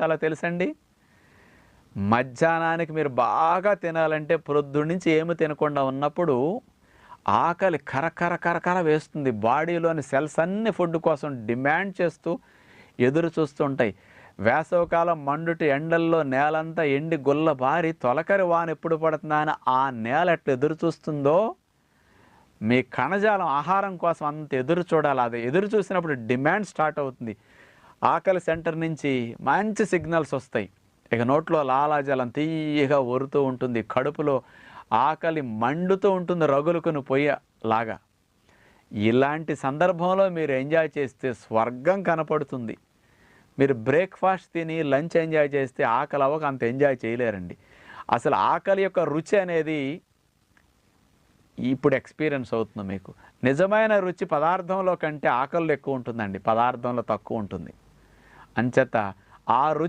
చాలా తెలుసండి. మధ్యాహ్నానికి మీరు బాగా తినాలంటే ప్రొద్దు నుంచి ఏమి తినకుండా ఉన్నప్పుడు ఆకలి కరకర కరకర వేస్తుంది. బాడీలోని సెల్స్ అన్ని ఫుడ్ కోసం డిమాండ్ చేస్తూ ఎదురు చూస్తుంటాయి వేసవకాలం మండుటి ఎండల్లో నేలంతా ఎండి గుల్ల బారి తొలకరి వాన ఎప్పుడు పడుతుందా అని ఆ నేల ఎట్లా ఎదురు చూస్తుందో మీ కణజాలం ఆహారం కోసం అంత ఎదురు చూడాలి. అది ఎదురు చూసినప్పుడు డిమాండ్ స్టార్ట్ అవుతుంది. ఆకలి సెంటర్ నుంచి మంచి సిగ్నల్స్ వస్తాయి. ఇక నోట్లో లాలాజలం తీయగా ఒరుతూ ఉంటుంది. కడుపులో ఆకలి మండుతూ ఉంటుంది రగులుకుని పొయ్యేలాగా ఇలాంటి సందర్భంలో మీరు ఎంజాయ్ చేస్తే స్వర్గం కనపడుతుంది. మీరు బ్రేక్ఫాస్ట్ తిని లంచ్ ఎంజాయ్ చేస్తే ఆకలి అవ్వక అంత ఎంజాయ్ చేయలేరండి. అసలు ఆకలి యొక్క రుచి అనేది ఇప్పుడు ఎక్స్పీరియన్స్ అవుతుంది మీకు. నిజమైన రుచి పదార్థంలో కంటే ఆకలిలో ఎక్కువ ఉంటుందండి. పదార్థంలో తక్కువ ఉంటుంది. అంచేత ఆ రుచి